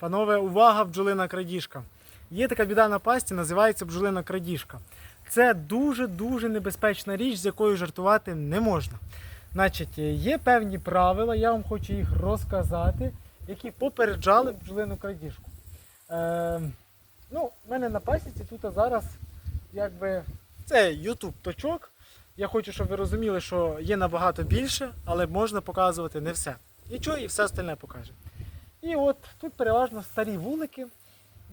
Панове, увага, бджолина крадіжка. Є така біда на пасті, називається бджолина крадіжка. Це дуже-дуже небезпечна річ, з якою жартувати не можна. Значить, є певні правила, я вам хочу їх розказати, які попереджали бджолину крадіжку. Е, ну, в мене на пасіці тут зараз якби це YouTube точок. Я хочу, щоб ви розуміли, що є набагато більше, але можна показувати не все. Нічого і все остальне покаже. І от тут переважно старі вулики,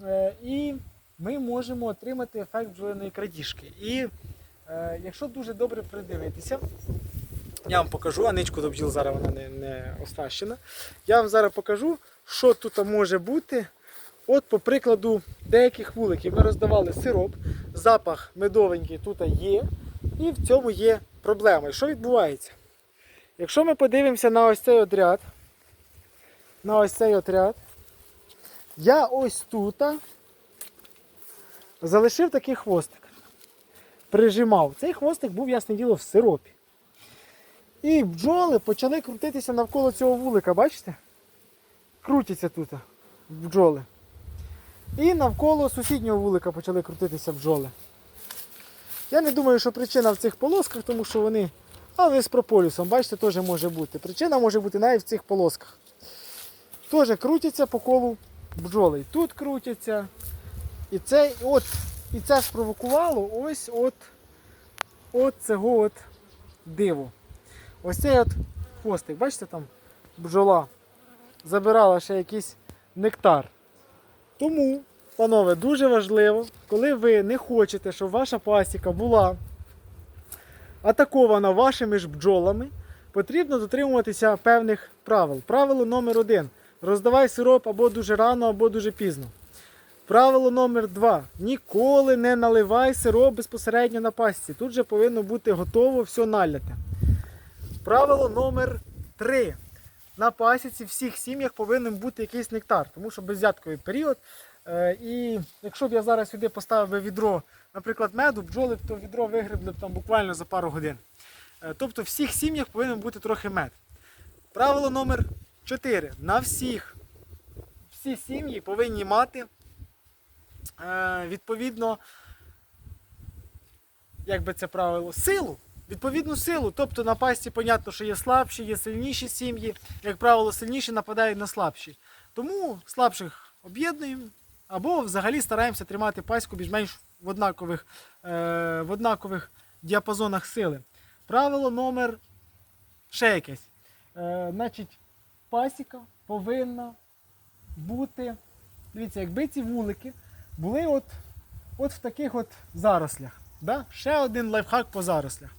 е, і ми можемо отримати ефект бджолиної крадіжки. І е, якщо дуже добре придивитися, я вам покажу, а ничку до бджіл зараз вона не, не оснащена. Я вам зараз покажу, що тут може бути. От, по прикладу деяких вуликів ми роздавали сироп, запах медовенький тут є, і в цьому є проблема. І що відбувається? Якщо ми подивимося на ось цей отряд, на ось цей отряд, я ось тут залишив такий хвостик. Прижимав. Цей хвостик був, ясне діло, в сиропі. І бджоли почали крутитися навколо цього вулика, бачите? Крутяться тут бджоли. І навколо сусіднього вулика почали крутитися бджоли. Я не думаю, що причина в цих полосках, тому що вони. А вони з прополісом, бачите, теж може бути. Причина може бути навіть в цих полосках. Теж крутяться по колу бджоли. І тут крутяться. І це, от, і це спровокувало ось от, от цього от диво. Ось цей от хвостик, бачите, там бджола забирала ще якийсь нектар. Тому, панове, дуже важливо, коли ви не хочете, щоб ваша пасіка була атакована вашими ж бджолами, потрібно дотримуватися певних правил. Правило номер один. Роздавай сироп або дуже рано, або дуже пізно. Правило номер два. Ніколи не наливай сироп безпосередньо на пасіці. Тут же повинно бути готово все наляте. Правило номер три. На пасіці в всіх сім'ях повинен бути якийсь нектар, тому що беззятковий період. Е, І якщо б я зараз сюди поставив відро, наприклад, меду, бджоли то відро вигребли б там буквально за пару годин. Е, Тобто в всіх сім'ях повинен бути трохи мед. Правило номер 4. На всіх всі сім'ї повинні мати е, відповідно, як би це правило, силу. Відповідну силу. Тобто на пасті, понятно, що є слабші, є сильніші сім'ї. Як правило, сильніші нападають на слабші. Тому слабших об'єднуємо або взагалі стараємося тримати паську більш-менш в однакових, е, в однакових діапазонах сили. Правило номер ще якесь. Е, значить, пасіка повинна бути. Дивіться, якби ці вулики були от, от в таких от зарослях. Да? Ще один лайфхак по зарослях.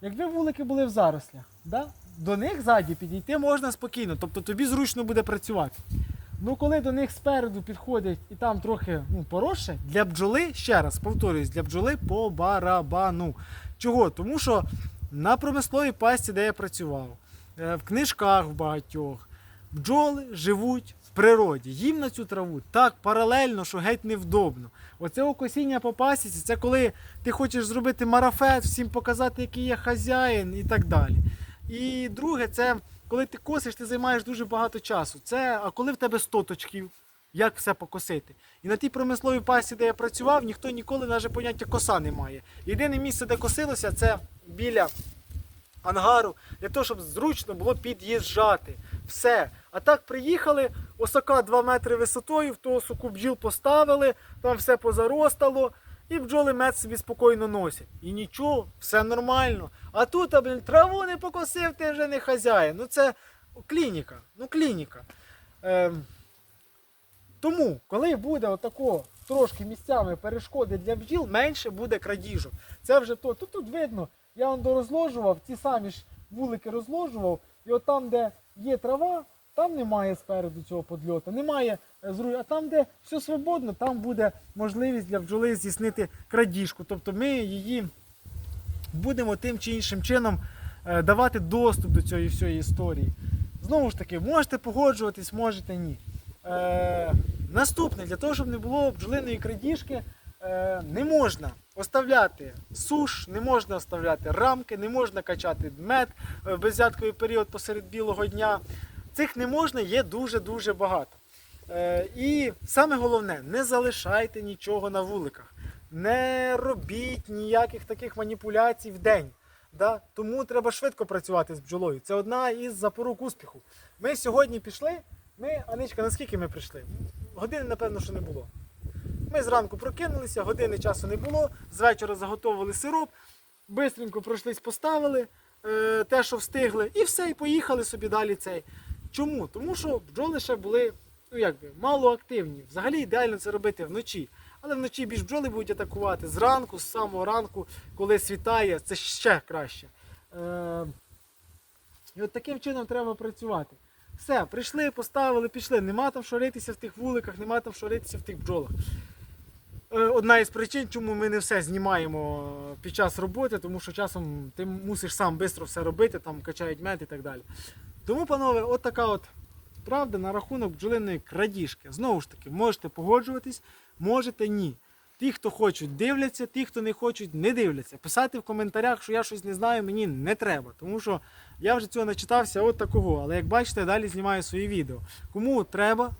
Якби вулики були в зарослях, да? до них ззаді підійти можна спокійно, тобто тобі зручно буде працювати. Ну, коли до них спереду підходять і там трохи ну, поросше, для бджоли, ще раз повторюсь, для бджоли по барабану. Чого? Тому що на промисловій пасті, де я працював, в книжках в багатьох, бджоли живуть в природі. Їм на цю траву так паралельно, що геть невдобно. Оце окосіння по пасіці, це коли ти хочеш зробити марафет, всім показати, який є хазяїн і так далі. І друге, це коли ти косиш, ти займаєш дуже багато часу. Це, а коли в тебе 100 точків, як все покосити? І на тій промисловій пасі, де я працював, ніхто ніколи навіть поняття коса не має. Єдине місце, де косилося, це біля ангару, для того, щоб зручно було під'їжджати. Все. А так приїхали, осака 2 метри висотою, в того соку бджіл поставили, там все позаростало, і бджоли мед собі спокійно носять. І нічого, все нормально. А тут, а, блін, траву не покосив, ти вже не хазяїн. Ну це клініка. Ну клініка. Ем, тому, коли буде отако трошки місцями перешкоди для бджіл, менше буде крадіжок. Це вже то. Тут, тут видно, я вам дорозложував, ті самі ж вулики розложував, і от там, де є трава, там немає спереду цього подльоту, немає е, зру- а там, де все свободно, там буде можливість для бджоли здійснити крадіжку. Тобто ми її будемо тим чи іншим чином е, давати доступ до цієї всієї історії. Знову ж таки, можете погоджуватись, можете ні. Е, наступне, для того, щоб не було бджолиної крадіжки, не можна оставляти суш, не можна оставляти рамки, не можна качати мед в беззятковий період посеред білого дня. Цих не можна, є дуже-дуже багато. Е, і саме головне, не залишайте нічого на вуликах. Не робіть ніяких таких маніпуляцій в день. Да? Тому треба швидко працювати з бджолою. Це одна із запорук успіху. Ми сьогодні пішли. Ми, Аничка, наскільки ми прийшли? Години, напевно, що не було. Ми зранку прокинулися, години часу не було, з вечора заготовили сироп, бистренько пройшлись, поставили е, те, що встигли, і все, і поїхали собі далі цей. Чому? Тому що бджоли ще були ну, якби, мало активні. Взагалі ідеально це робити вночі. Але вночі більш бджоли будуть атакувати зранку, з самого ранку, коли світає, це ще краще. Е, і от таким чином треба працювати. Все, прийшли, поставили, пішли. Нема там що ритися в тих вуликах, нема там що ритися в тих бджолах. Е, Одна із причин, чому ми не все знімаємо під час роботи, тому що часом ти мусиш сам швидко все робити, там качають мед і так далі. Тому, панове, от така от правда на рахунок бджолиної крадіжки. Знову ж таки, можете погоджуватись, можете ні. Ті, хто хочуть, дивляться, ті, хто не хочуть, не дивляться. Писати в коментарях, що я щось не знаю, мені не треба. Тому що я вже цього начитався от такого. Але як бачите, далі знімаю свої відео. Кому треба,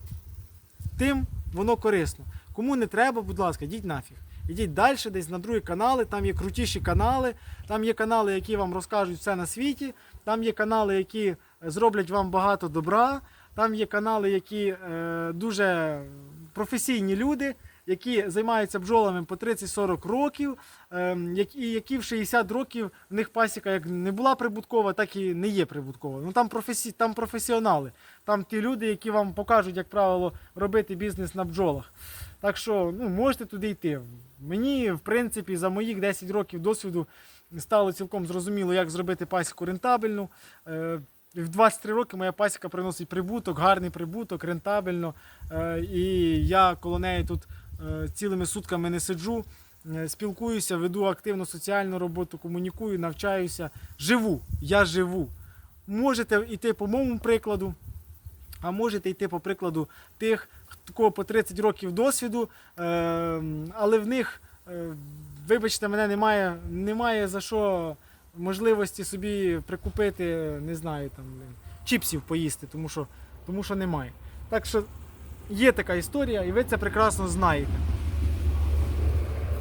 тим воно корисно. Кому не треба, будь ласка, йдіть нафіг. Ідіть далі, десь на другі канали, там є крутіші канали, там є канали, які вам розкажуть все на світі, там є канали, які е, зроблять вам багато добра, там є канали, які е, дуже професійні люди, які займаються бджолами по 30-40 років, е, які, які в 60 років в них пасіка як не була прибуткова, так і не є прибуткова. Ну там, професі, там професіонали, там ті люди, які вам покажуть, як правило, робити бізнес на бджолах. Так що ну, можете туди йти. Мені, в принципі, за моїх 10 років досвіду стало цілком зрозуміло, як зробити пасіку рентабельну. Е, В 23 роки моя пасіка приносить прибуток, гарний прибуток, рентабельно. Е, І я коло неї тут е, цілими сутками не сиджу, спілкуюся, веду активну соціальну роботу, комунікую, навчаюся. Живу, я живу. Можете йти по моєму прикладу. А можете йти по прикладу тих, кого по 30 років досвіду, е, але в них, е, вибачте, мене немає, немає за що можливості собі прикупити, не знаю, там, чіпсів поїсти, тому що, тому що немає. Так що є така історія, і ви це прекрасно знаєте.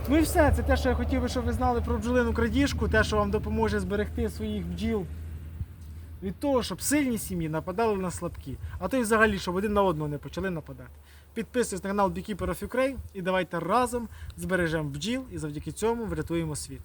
Ну і все, це те, що я хотів би, щоб ви знали про бджолину крадіжку, те, що вам допоможе зберегти своїх бджіл від того, щоб сильні сім'ї нападали на слабкі, а то й взагалі, щоб один на одного не почали нападати. Підписуйтесь на канал Beekeeper of Ukraine і давайте разом збережемо бджіл і завдяки цьому врятуємо світ.